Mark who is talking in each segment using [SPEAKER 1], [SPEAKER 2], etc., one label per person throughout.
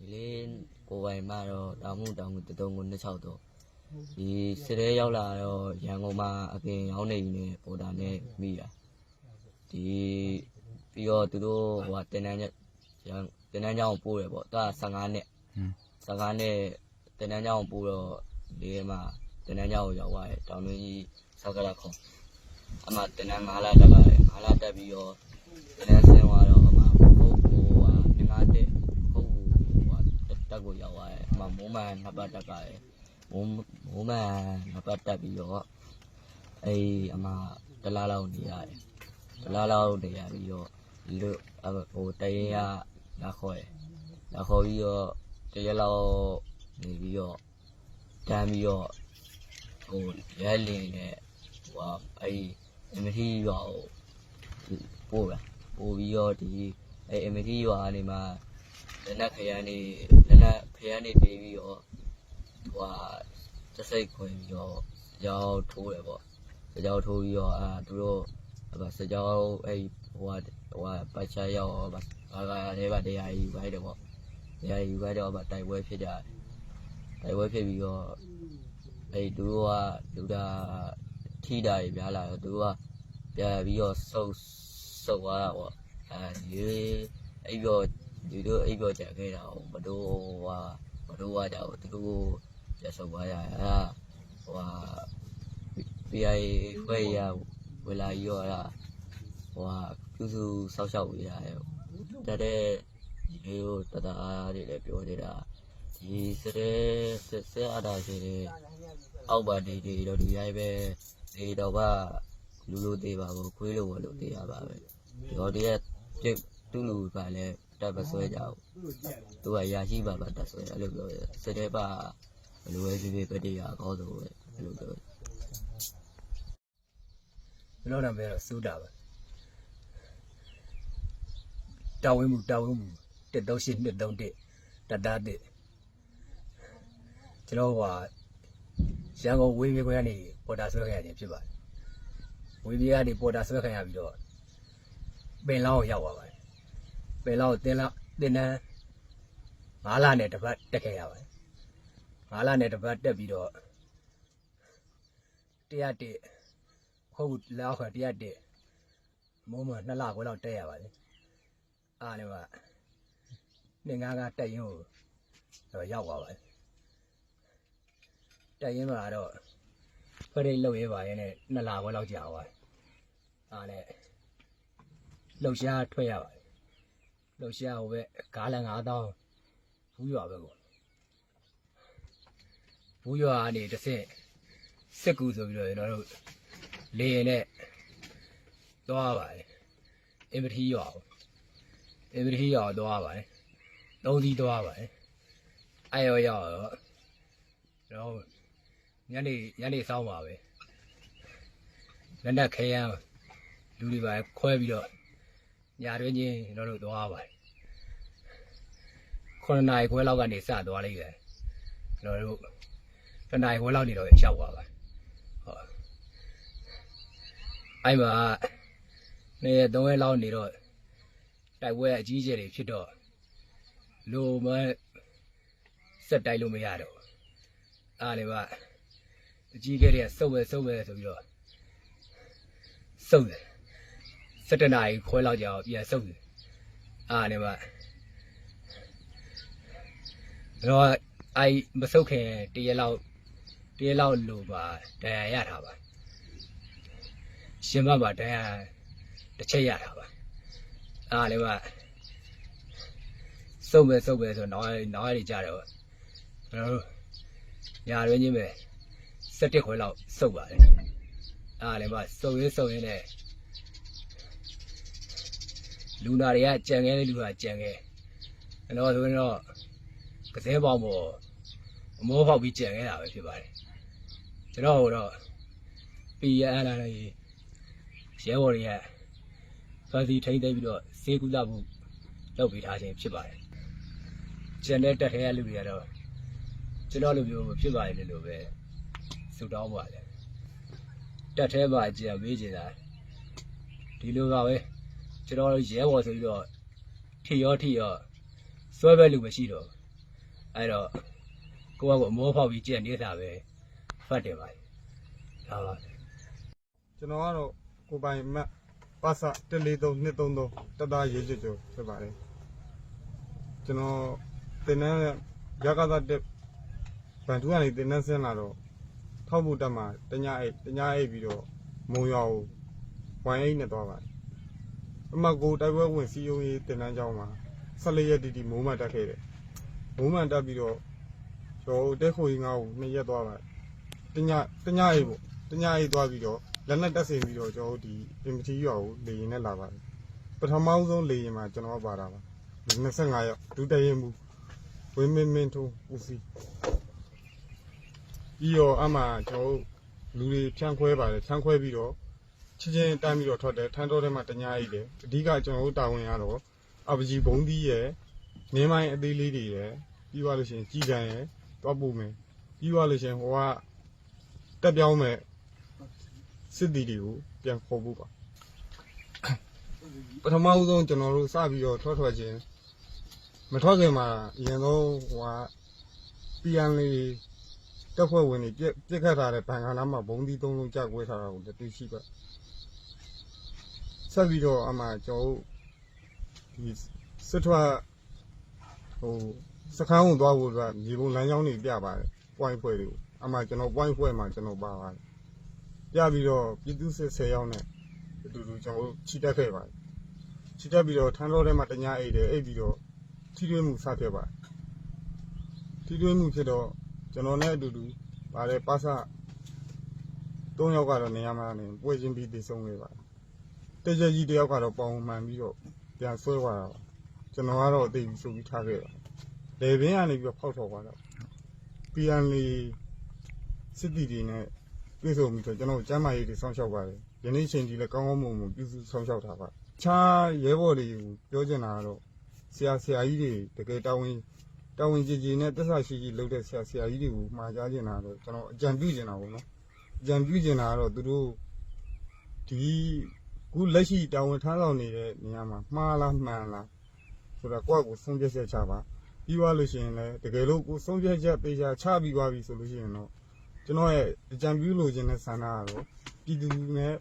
[SPEAKER 1] ဒီလေးကိုယ်ပိုင်မှတော့တောင်မှုတောင်မှုတတုံးကိုနှစ်ချောက်တော့ဒီစစ်ရဲရောက်လာတော့ရန်ကုန်မှာအပြင်ရောင်းနေနေပေါ်တာနဲ့မိတာဒီပြီးတော့သူတို့ဟိုကတင်တန်းချက်ရန်တင်တန်းကြောင်းပို့တယ်ပေါ့သူက15နှစ်
[SPEAKER 2] อืม
[SPEAKER 1] 15နှစ်တင်တန်းကြောင်းပို့တော့ဒီမှာတင်တန်းကြောင်းကိုရောက်သွားတယ်တောင်တွင်းကြီးစောက်ကလာခေါ်အမှတင်တန်း9လတက်လာတယ်9လတက်ပြီးတော့တင်တန်းဆင်းသွားတော့အမှဟုတ်ဟိုဟာငငါတက်ဟုတ်ဟိုဟာ တက်ကိုရောက်သွားတယ်အမှမိုးမှန်နှစ်ပတ်တက်ကတယ်မိုးမိုးမှန်နှစ်ပတ်တက်ပြီးတော့အေးအမှတလားလောက်နေရတယ်တလားလောက်နေရပြီးတော့လူဟိုတရင်ကလာခေါ်တယ်လာခေါ်ပြီးတော့တရက်လောက်နေပြီးတော့တန်းပြီးတော့ဟိုရဲလင်းနဲ့ဟိုဟာအေးအမတီရွာကိုပို့ပါပို့ပြီးတော့ဒီအဲအမတီရွာကနေမှ လက်နက်ခရမ်းနေလက်နက်ခရမ်းနေပေးပြီးတော့ဟိုဟာသစိတ်ခွင်ပြီးတော့ရောက်ထိုးတယ်ပေါ့ကြောက်ထိုးပြီးတော့အာသူတို့ဟိုစကြောက်အဲဟိုဟာဟိုဟာပိုက်ချရောက်ဘာကလည်းပါတရားယူခိုင်းတယ်ပေါ့တရားယူခိုင်းတော့ဗတိုက်ပွဲဖြစ်ကြတယ်တိုက်ပွဲဖြစ်ပြီးတော့အဲသူတို့ကလူတာထိတာကြီးပြားလာတော့သူတို့ကပြန်ပြီးတော့ဆုပ်ဆုပ်သွားတာပေါ့အဲဒီအဲ့ပြော ဒီတို့အဲ့ပြောကြခဲ့တာမတို့ဟာမတို့ကကြောက်သူတို့ကျဆုပ်သွားရအာဟိုဟာ PI ဖွဲ့ရဝလာရောတာဟိုဟာပြုစုစောက်ရှောက်ဝေးရတယ်တတဲ့ဒီလိုတတအားတွေလည်းပြောနေတာဒီစတဲ့ဆက်ဆက်အားတာရှိတယ်အောက်ပါဒီဒီတော့ဒီရိုက်ပဲဒီတော့ကလူလူသေးပါဘူးခွေးလိုလို့သေးရပါပဲဒီတော့ဒီကပြစ်တူလူကလည်း တက်ပဆွဲကြအောင်သူကရာရှိပါပါတက်ဆွဲအဲ့လိုပြောတယ်စတဲ့ပါဘယ်လိုပဲဖြစ်ဖြစ်ပတိရအကောင်းဆုံးပဲအဲ့လိုပြောတယ်
[SPEAKER 3] ဘယ်လိုလဲမဲတော့စူးတာပဲတာဝင်းမှုတာဝင်းမှု138 231တတတဲ့ကျွန်တော်ကရန်ကုန်ဝေးပြေခွဲကနေပေါ်တာဆွဲခံရတယ်ဖြစ်ပါတယ်ဝေးပြေကနေပေါ်တာဆွဲခံရပြီးတော့ပင်လောင်းကိုရောက်သွားပါတယ် ပင်လောင်းကိုတင်းလောက်တင်းတန်း9လနဲ့တစ်ပတ်တက်ခဲ့ရပါတယ်9လနဲ့တစ်ပတ်တက်ပြီးတော့101ဟုတ်ဘူးလောက်ခါတရားတက်မုံမနှစ်လခွဲလောက်တက်ရပါလေအားလည်းကနေငါးကတက်ရင်ကိုတော့ရောက်ပါပါတက်ရင်မှာတော့ဖရိတ်လှုပ်ရဲပါရဲ့နဲ့နှစ်လခွဲလောက်ကြာပါအားလည်းလှုပ်ရှားထွက်ရပါ လှုပ်ရှားဟိုပဲကားလန်9000ဘူးရွာပဲကိုဘူးရွာကနေတစ်ဆင့်စစ်ကူဆိုပြီးတော့ကျွန်တော်တို့လေရင်နဲ့သွားပါတယ်အင်ပတီရွာကိုအင်ပတီရွာကိုသွားပါတယ်သုံးစီးသွားပါတယ်အဲ့ရောရောက်တော့ကျွန်တော်ညနေညနေစောင်းပါပဲလက်နက်ခဲယမ်းလူတွေပါခွဲပြီးတော့ ညာတွင်းချင်းကျွန်တော်တို့သွားပါတယ်ခုနှစ်နာရီခွဲလောက်ကနေစသွားလိုက်တယ်ကျွန်တော်တို့တစ်နာရီခွဲလောက်နေတော့ရောက်သွားပါဟုတ်အဲ့မှာနေရသုံးရက်လောက်နေတော့တိုက်ပွဲအကြီးအကျယ်တွေဖြစ်တော့လူမစက်တိုက်လို့မရတော့ဘူးအားလည်းပါအကြီးကလေးကစုပ်ပဲစုပ်ပဲဆိုပြီးတော့စုပ်တယ် စက်တနာကြီးခွဲလောက်ကြာအောင်ပြန်စုပ်တယ်အားလည်းပါတော့အဲ့မစုပ်ခင်တရက်လောက်တရက်လောက်လိုပါတရားရတာပါရှင်မပါတရားတစ်ချက်ရတာပါအားလည်းပါစုံပဲစုံပဲဆိုတော့နောက်နောက်ရည်ကြတော့ကျွန်တော်တို့ညာရင်းချင်းပဲစက်တစ်ခွဲလောက်စုပ်ပါတယ်အားလည်းပါစုံရင်းစုံရင်းနဲ့ လူနာတွေကကြံခဲ့တဲ့လူကကြံခဲ့ကျွန်တော်ဆိုရင်တော့ကစဲပေါင်းပေါ်အမောဖောက်ပြီးကြံခဲ့တာပဲဖြစ်ပါတယ်ကျွန်တော်ကတော့ပြည်ရန်လာနေရဲဘော်တွေကဖန်စီထိမ့်သိမ်းပြီးတော့ဈေးကူလာမှုလုပ်ပေးထားခြင်းဖြစ်ပါတယ်။ကျန်တဲ့တက်ထဲရလူတွေကတော့ကျွန်တော်လိုမျိုးမဖြစ်ပါရင်လို့ပဲဆုတောင်းပါတယ်။တက်ထဲမှာကြံမေးကြတာဒီလိုပါပဲ ကျွန်တော်ရဲဘော်ဆိုပြီးတော့ထီရောထီရောစွဲပဲလူမရှိတော့အဲ့တော့ကိုကကိုအမောဖောက်ပြီးကြက်နေတာပဲဖတ်တယ်ပါဒါပါ
[SPEAKER 2] ကျွန်တော်ကတော့ကိုပိုင်မတ်ပါစ143 233တသားရေးချွတ်ချွတ်ဖြစ်ပါတယ်ကျွန်တော်တင်နန်းရကသာတက်ဗန်ထူကနေတင်နန်းဆင်းလာတော့ထောက်ဖို့တက်မှာတညအိတ်တညအိတ်ပြီးတော့မုံရွာကိုဝိုင်းအိတ်နဲ့သွားပါတယ် အမကိုတိုက်ပွဲဝင်စီယုံရေးတင်နန်းကျောင်းမှာ14ရက်တီတီမိုးမှန်တက်ခဲ့တယ်မိုးမှန်တက်ပြီးတော့ကျွန်တော်တက်ခိုကြီးငါ့ကိုနှစ်ရက်သွားပါတယ်တညတညအိတ်ပေါ့တညအိတ်သွားပြီးတော့လက်နဲ့တက်ဆင်ပြီးတော့ကျွန်တော်တို့ဒီအင်မတီရွာကိုလေရင်နဲ့လာပါတယ်ပထမဆုံးလေရင်မှာကျွန်တော်ပါတာပါ25ရောက်ဒုတရင်မူဝင်းမင်းမင်းထုံးဦးစီးပြီးတော့အမှကျွန်တော်တို့လူတွေဖြန့်ခွဲပါတယ်ဖြန့်ခွဲပြီးတော့ ချင်းချင်းတန်းပြီးတော့ထွက်တယ်ထန်းတော်ထဲမှာတညာအိတ်တယ်အဓိကကျွန်တော်တို့တာဝန်ရတော့အပကြီးဘုံသီးရယ်နင်းမိုင်းအသေးလေးတွေရယ်ပြီးသွားလို့ရှိရင်ကြီးကန်ရယ်တွားပို့မယ်ပြီးသွားလို့ရှိရင်ဟိုကတက်ပြောင်းမယ်စစ်တီတွေကိုပြန်ခေါ်ဖို့ပါပထမဦးဆုံးကျွန်တော်တို့စပြီးတော့ထွက်ထွက်ချင်းမထွက်ခင်မှာအရင်ဆုံးဟိုဟာပြန်လေးတက်ဖွဲ့ဝင်တွေပြက်ပြက်ခတ်ထားတဲ့ဘန်ကနာမှာဘုံဒီသုံးလုံးကြောက်ဝဲထားတာကိုလည်းတွေ့ရှိပါ ဆက်ပြီးတော့အမှကျွန်တော်တို့ဒီစစ်ထွက်ဟိုစခန်းကိုသွားဖို့အတွက်မြေပုံလမ်းကြောင်းတွေပြပါတယ် point ဖွဲ့တွေကိုအမှကျွန်တော် point ဖွဲ့မှာကျွန်တော်ပါပါတယ်ပြပြီးတော့ပြည်သူစစ်10ယောက်နဲ့အတူတူကျွန်တော်တို့ခြိတက်ခဲ့ပါတယ်ခြိတက်ပြီးတော့ထန်းတော်ထဲမှာတညာအိတ်တယ်အိတ်ပြီးတော့ထိတွေ့မှုစခဲ့ပါတယ်ထိတွေ့မှုဖြစ်တော့ကျွန်တော်နဲ့အတူတူဗါတဲ့ပါစ3ယောက်ကတော့နေရာမှာနေပွဲချင်းပြီးတည်ဆုံးခဲ့ပါတယ် တကြကြီးတယောက်ကတော့ပေါင်မှန်ပြီးတော့ပြန်ဆွဲသွားတာပါကျွန်တော်ကတော့အသိပြီးဆိုပြီးထားခဲ့ပါတယ်လေဘင်းကနေပြီးတော့ဖောက်ထော်သွားတော့ပြန်လီစစ်တီတွေနဲ့ပြည့်စုံပြီဆိုကျွန်တော်ကျမ်းမာရေးတွေစောင့်ရှောက်ပါတယ်။ယနေ့ချိန်ဒီလည်းကောင်းကောင်းမွန်မွန်ပြုစုစောင့်ရှောက်ထားပါ။ခြားရဲဘော်တွေကိုပြောချင်တာကတော့ဆရာဆရာကြီးတွေတကယ်တာဝန်တာဝန်ကြည်ကြည်နဲ့တစ္ဆာရှိရှိလုပ်တဲ့ဆရာဆရာကြီးတွေကိုမှာကြားချင်တာတော့ကျွန်တော်အကြံပြုချင်တာပေါ့နော်။အကြံပြုချင်တာကတော့သူတို့ဒီ ခုလက်ရှိတာဝန်ထမ်းဆောင်နေတဲ့နေရာမှာမှားလားမှန်လားဆိုတာကိုယ့်အကိုဆုံးဖြတ်ချက်ချပါပြီးသွားလို့ရှိရင်လည်းတကယ်လို့ကိုယ်ဆုံးဖြတ်ချက်ပေးချချပြီးသွားပြီဆိုလို့ရှိရင်တော့ကျွန်တော်ရဲ့အကြံပြုလိုချင်တဲ့ဆန္ဒကတော့ပြည်သူနဲ့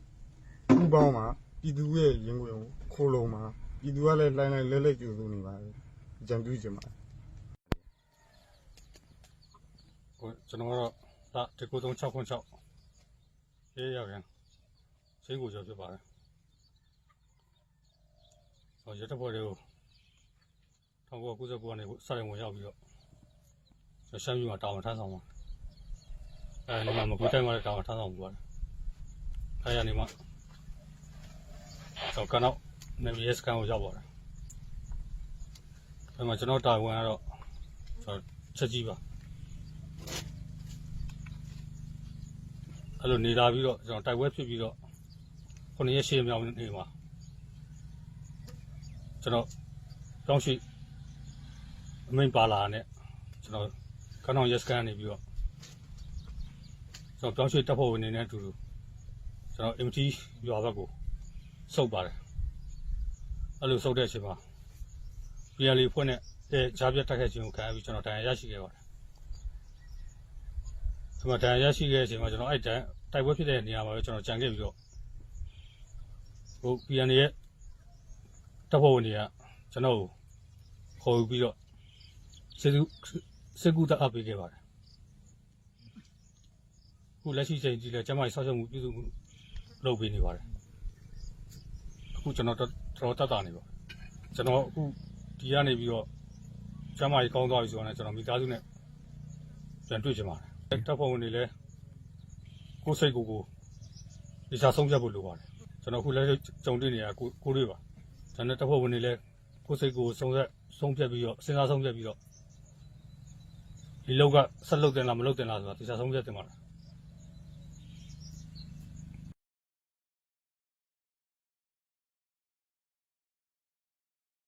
[SPEAKER 2] ပူးပေါင်းမှာပြည်သူရဲ့ရင်ဝင်ကိုခိုးလုံးမှာပြည်သူကလည်းလှိုင်းလှိုင်းလဲလဲကြိုးစိုးနေပါတယ်အကြံပြုချင်ပါတယ်
[SPEAKER 4] ဟိုကျွန်တော်ကတော့ဒါတကူ3606ရေးရပြန်ချင်းကိုကျော်ဖြစ်ပါတယ်ဟော ရတဲ့ဘွယ်တွေကို1999ကနေစရင်ဝင်ရောက်ပြီးတော့ကျွန်တော်ရှမ်းပြည်မှာတာဝန်ထမ်းဆောင်ပါအဲဒီမှာမကွေးတိုင်းမှာလည်းတာဝန်ထမ်းဆောင်ပူပါတယ်အဲရနေမှာကျွန်တော်ကတော့နေမီယစကန်ကိုရောက်ပါတယ်အဲမှာကျွန်တော်တာဝန်ကတော့ကျွန်တော်ချက်ကြီးပါအဲ့လိုနေလာပြီးတော့ကျွန်တော်တိုက်ပွဲဖြစ်ပြီးတော့ခုနှစ်ရက်ရှေ့မြောက်နေမှာ ကျွန်တော်တောင်းရှိအမိန်ပါလာနဲ့ကျွန်တော်ကနောင်ရက်စကန်နေပြီးတော့ကျွန်တော်တောင်းရှိတပ်ဖွဲ့ဝင်နေတဲ့အတူတူကျွန်တော် MT ရွာဘက်ကိုစုပ်ပါတယ်အဲ့လိုစုပ်တဲ့အချိန်မှာ PLA ဖွဲ့နဲ့အဲဂျားပြတ်တက်ခဲ့ခြင်းကိုခံရပြီးကျွန်တော်တရားရရှိခဲ့ပါတယ်ဒီမှာတန်ရရှိခဲ့တဲ့အချိန်မှာကျွန်တော်အဲ့တန်တိုက်ပွဲဖြစ်တဲ့နေရာမှာပဲကျွန်တော်ကြံခဲ့ပြီးတော့ဟို PN ရဲ့ တပ်ဖွဲ့ဝင်တွေကကျွန်တော်ကိုခေါ်ယူပြီးတော့စစ်ကူစစ်ကူတပ်အပ်ပေးခဲ့ပါတယ်အခုလက်ရှိချိန်ကြီးလဲကျမကြီးဆောက်ရှုံမှုပြုစုမှုလုပ်ပေးနေပါတယ်အခုကျွန်တော်တော်တော်တတ်တာနေပါကျွန်တော်အခုဒီကနေပြီးတော့ကျမကြီးကောင်းသွားပြီဆိုတော့ကျွန်တော်မိသားစုနဲ့ပြန်တွေ့ချင်ပါတယ်တပ်ဖွဲ့ဝင်တွေလည်းကိုယ်စိတ်ကိုယ်ကိုဒီစားဆုံးဖြတ်ဖို့လိုပါတယ်ကျွန်တော်အခုလည်းကြုံတွေ့နေတာကိုကိုတွေပါ ကျွန်တော်တပ်ဖွဲ့ဝင်တွေလည်းကိုယ်စိတ်ကိုယ်ဆုံးဖြတ်ဆုံးဖြတ်ပြီးတော့စဉ်းစားဆုံးဖြတ်ပြီးတော့ဒီလောက်ကဆက်လုပ်တင်လားမလုပ်တင်လားဆိုတာဒီစားဆုံးဖြတ်တင်ပါလား